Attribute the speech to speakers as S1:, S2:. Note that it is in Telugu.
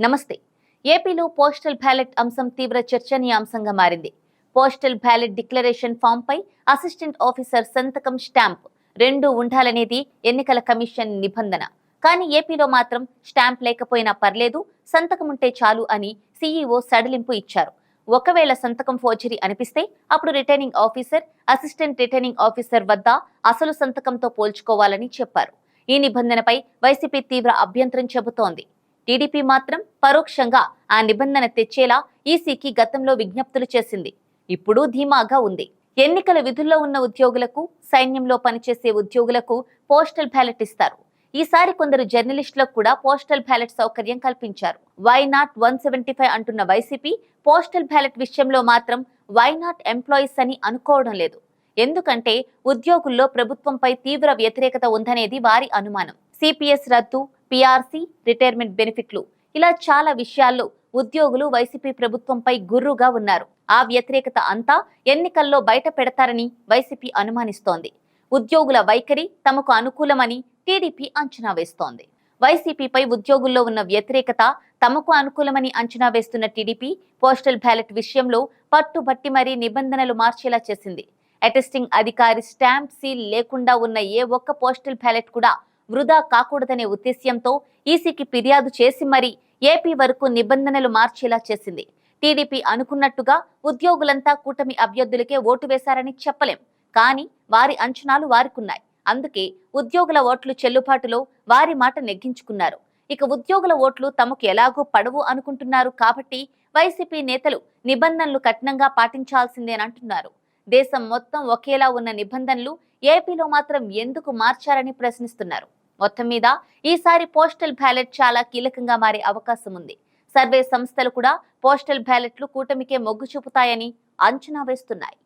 S1: నమస్తే. ఏపీలో పోస్టల్ బ్యాలెట్ అంశం తీవ్ర చర్చనీయాంశంగా మారింది. పోస్టల్ బ్యాలెట్ డిక్లరేషన్ ఫామ్ పై అసిస్టెంట్ ఆఫీసర్ సంతకం స్టాంప్. రెండు ఉండాలనేది ఎన్నికల కమిషన్ నిబంధన. కానీ ఏపీలో మాత్రం స్టాంప్ లేకపోయినా పర్లేదు సంతకం ఉంటే చాలు అని సీఈఓ సడలింపు ఇచ్చారు. ఒకవేళ సంతకం ఫోర్జరీ అనిపిస్తే అప్పుడు returning officer assistant returning officer వద్ద అసలు సంతకంతో పోల్చుకోవాలని చెప్పారు. ఈ నిబంధనపై వైసీపీ తీవ్ర అభ్యంతరం చెబుతోంది. టీడీపీ మాత్రం పరోక్షంగా ఆ నిబంధన తెచ్చేలా ఈసీకి గతంలో విజ్ఞప్తులు చేసింది. ఇప్పుడు ధీమాగా ఉంది. ఎన్నికల విధుల్లో ఉన్న ఉద్యోగులకు సైన్యంలో పనిచేసే ఉద్యోగులకు పోస్టల్ బ్యాలెట్ ఇస్తారు. ఈసారి కొందరు జర్నలిస్టులకు కూడా పోస్టల్ బ్యాలెట్ సౌకర్యం కల్పించారు. Why not one seventy five అంటున్న వైసీపీ పోస్టల్ బ్యాలెట్ విషయంలో మాత్రం వై నాట్ ఎంప్లాయీస్ అని అనుకోవడం లేదు. ఎందుకంటే ఉద్యోగుల్లో ప్రభుత్వంపై తీవ్ర వ్యతిరేకత ఉందనేది వారి అనుమానం. సిపిఎస్ రద్దు పిఆర్సి రిటైర్మెంట్ బెనిఫిట్లు. ఇలా చాలా విషయాల్లో ఉద్యోగులు వైసీపీ ప్రభుత్వంపై గుర్రుగా ఉన్నారు. ఆ వ్యతిరేకత అంతా ఎన్నికల్లో బయట పెడతారని వైసీపీ అనుమానిస్తోంది. ఉద్యోగుల వైఖరి తమకు అనుకూలమని టీడీపీ అంచనా వేస్తోంది. వైసీపీపై ఉద్యోగుల్లో ఉన్న వ్యతిరేకత తమకు అనుకూలమని అంచనా వేస్తున్న టీడీపీ పోస్టల్ బ్యాలెట్ విషయంలో పట్టుబట్టి మరీ నిబంధనలు మార్చేలా చేసింది. అటెస్టింగ్ అధికారి స్టాంప్ సీల్ లేకుండా ఉన్న ఏ ఒక్క పోస్టల్ బ్యాలెట్ కూడా వృధా కాకూడదనే ఉద్దేశ్యంతో ఈసీకి ఫిర్యాదు చేసి మరీ ఏపీ వరకు నిబంధనలు మార్చేలా చేసింది. టీడీపీ అనుకున్నట్టుగా ఉద్యోగులంతా కూటమి అభ్యర్థులకే ఓటు వేశారని చెప్పలేం. కానీ వారి అంచనాలు వారికున్నాయి. అందుకే ఉద్యోగుల ఓట్లు చెల్లుబాటులో వారి మాట నెగ్గించుకున్నారు. ఇక ఉద్యోగుల ఓట్లు తమకు ఎలాగో పడవు అనుకుంటున్నారు కాబట్టి వైసీపీ నేతలు నిబంధనలు కఠినంగా పాటించాల్సిందేనంటున్నారు. దేశం మొత్తం ఒకేలా ఉన్న నిబంధనలు ఏపీలో మాత్రం ఎందుకు మార్చారని ప్రశ్నిస్తున్నారు. మొత్తం మీద ఈసారి పోస్టల్ బ్యాలెట్ చాలా కీలకంగా మారే అవకాశం ఉంది. సర్వే సంస్థలు కూడా పోస్టల్ బ్యాలెట్లు కూటమికే మొగ్గు చూపుతాయని అంచనా వేస్తున్నాయి.